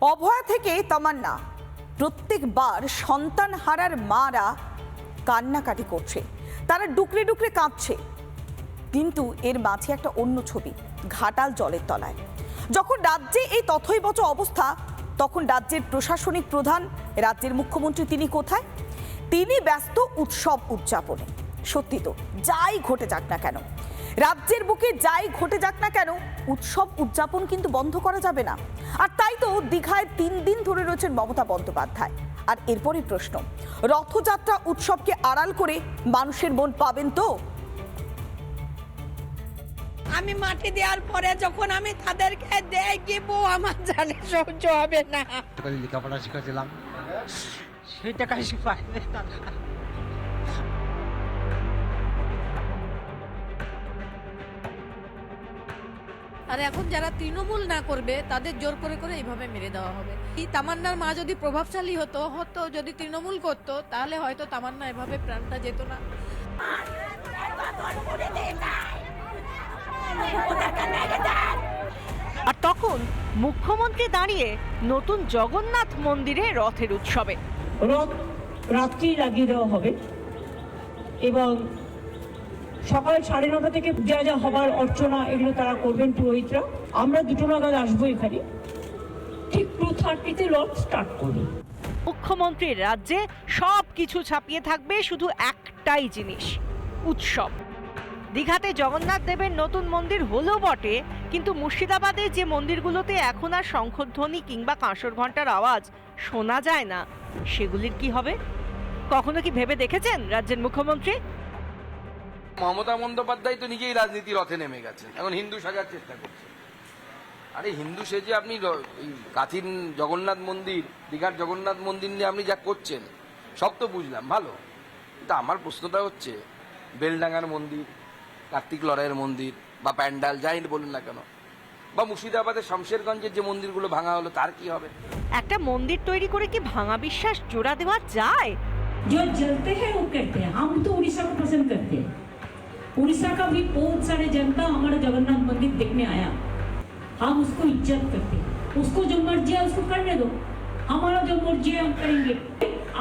অভয়া থেকে তামান্না। প্রত্যেকবার সন্তান হারার মারা কান্নাকাটি করছে। তারা ডুকরে ডুকরে কাঁদছে। কিন্তু এর মাঝে একটা অন্য ছবি, ঘাটাল জলের তলায়। যখন রাজ্যে এই তথৈবচ অবস্থা, তখন রাজ্যের প্রশাসনিক প্রধান, রাজ্যের মুখ্যমন্ত্রী তিনি কোথায়? তিনি ব্যস্ত উৎসব উদযাপনে। সত্যি তো, যাই ঘটে যাক না কেন। রাজ্যের বুকে যাই ঘটে যাক না কেন উৎসব উদযাপন কিন্তু বন্ধ করা যাবে না। আর তাই তো দীঘায় তিন দিন ধরে রয়েছেন মমতা বন্দ্যোপাধ্যায়। আর এরপরই প্রশ্ন রথযাত্রা উৎসবকে আড়াল করে মানুষের মন পাবেন তো? আমি মাটি দেওয়ার পরে যখন আমি তাদেরকে দেখব আমার জানে সহ্য হবে না। লেখাপড়া শিখেছিলাম। পাইনি আর এখন যারা তৃণমূল না করবে তাদের জোর করে করে এইভাবে মেরে দেওয়া হবে। এই তামান্নার মা যদি প্রভাবশালী হতো হতো যদি তৃণমূল করতো তাহলে হয়তো তামান্না এভাবে প্রাণটা যেত না। আর তখন মুখ্যমন্ত্রী দাঁড়িয়ে নতুন জগন্নাথ মন্দিরে রথের উৎসবে। রথ রাত্রি লাগিয়ে দেওয়া হবে এবং সকাল সাড়ে নটা থেকে যা যা হবার অর্চনা এগুলো তারা করবেন পুরোহিতরা। আমরা দুটো নাগাদ আসব এখানে। ঠিক টু থার্টিতে রথ স্টার্ট করবে। মুখ্যমন্ত্রীর রাজ্যে সব কিছু ছাপিয়ে থাকবে শুধু একটাই জিনিস, উৎসব। দীঘাতে জগন্নাথ দেবের নতুন মন্দির হলো বটে, কিন্তু মুর্শিদাবাদে যে মন্দিরগুলোতে এখন আর শঙ্খধ্বনি কিংবা কাঁসর ঘণ্টার আওয়াজ শোনা যায় না, সেগুলির কি হবে? কখনো কি ভেবে দেখেছেন রাজ্যের মুখ্যমন্ত্রী? মমতা বন্দ্যোপাধ্যায় তো নিজেই রাজনীতি রথে নেমে গেছেন এখন হিন্দু সাজার চেষ্টা করছে আরে হিন্দু সেজে আপনি র- এই কাথিন জগন্নাথ মন্দির দীঘার জগন্নাথ মন্দির নিয়ে আপনি যা করছেন সব তো বুঝলাম ভালো কিন্তু আমার প্রশ্নটা হচ্ছে বেলডাঙ্গার মন্দির কার্তিক লড়াইয়ের মন্দির বা প্যান্ডাল যাই বলুন না কেন বা মুর্শিদাবাদের শমশেরগঞ্জের যে মন্দিরগুলো ভাঙা হলো তার কি হবে একটা মন্দির তৈরি করে কি ভাঙা বিশ্বাস জোড়া দেওয়া যায় जो जलते हैं वो कहते हैं हम उड़ीसा का भी बहुत सारे जनता हमारा जगन्नाथ मंदिर देखने आया हम उसको इज्जत करते हैं उसको जो मर्जी है उसको करने दो हमारा जो मर्जी है हम करेंगे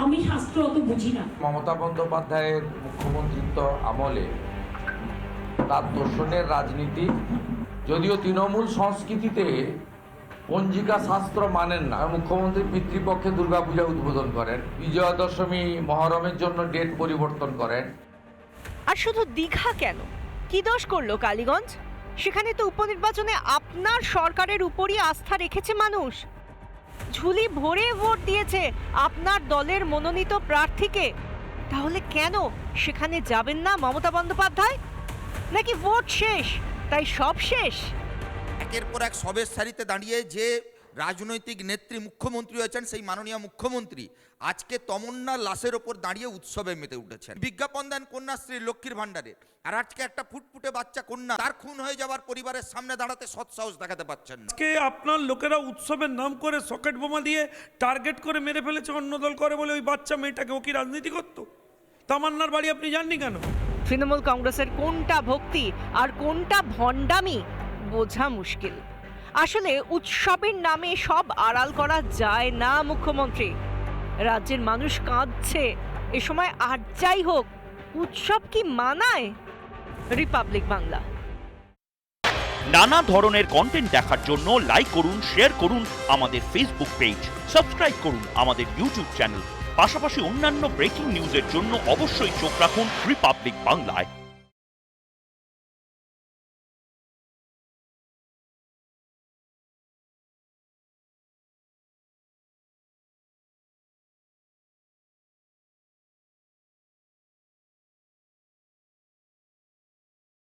আমি শাস্ত্র অত বুঝি না মমতা বন্দ্যোপাধ্যায়ের মুখ্যমন্ত্রিত্ব আমলে তার দর্শনের রাজনীতি যদিও তৃণমূল সংস্কৃতিতে পঞ্জিকা শাস্ত্র মানেন না মুখ্যমন্ত্রী পিতৃপক্ষে দুর্গাপূজা উদ্বোধন করেন বিজয়া দশমী মহরমের জন্য ডেট পরিবর্তন করেন আর শুধু দীঘা কেন? কি দোষ করল কালীগঞ্জ? সেখানে তো উপনির্বাচনে আপনার সরকারের উপরই আস্থা রেখেছে মানুষ। ঝুলি ভরে ভোট দিয়েছে আপনার দলের মনোনীত প্রার্থীকে। তাহলে কেন সেখানে যাবেন না মমতা বন্দ্যোপাধ্যায়? নাকি ভোট শেষ, তাই সব শেষ? একের পর এক সবের সারিতে দাঁড়িয়ে যে রাজনৈতিক নেত্রী মুখ্যমন্ত্রী হয়েছেন সেই মাননীয় মুখ্যমন্ত্রী আজকে তমন্না লাশের ওপর দাঁড়িয়ে উৎসবে মেতে উঠেছেন। বিজ্ঞাপন দেন কন্যাশ্রী লক্ষ্মীর ভাণ্ডারে। আর আজকে একটা ফুটফুটে বাচ্চা কন্যা তার খুন হয়ে যাওয়ার পরিবারের সামনে দাঁড়াতে সৎসাহস দেখাতে পাচ্ছেন না। আজকে আপনার লোকেরা উৎসবের নাম করে সকেট বোমা দিয়ে টার্গেট করে মেরে ফেলেছে অন্য দল করে বলে ওই বাচ্চা মেয়েটাকে ও কি রাজনীতি করতো? তামান্নার বাড়ি আপনি জাননি কেন? তৃণমূল কংগ্রেসের কোনটা ভক্তি আর কোনটা ভণ্ডামি বোঝা মুশকিল। আসলে উৎসবের নামে সব আড়াল করা যায় না, মুখ্যমন্ত্রী। রাজ্যের মানুষ কাঁদছে। এ সময় আর যাই হোক, উৎসব কি মানায়? রিপাবলিক বাংলা। নানা ধরনের কন্টেন্ট দেখার জন্য লাইক করুন শেয়ার করুন আমাদের ফেসবুক পেজ সাবস্ক্রাইব করুন আমাদের ইউটিউব চ্যানেল পাশাপাশি অন্যান্য ব্রেকিং নিউজের জন্য অবশ্যই চোখ রাখুন রিপাবলিক বাংলায়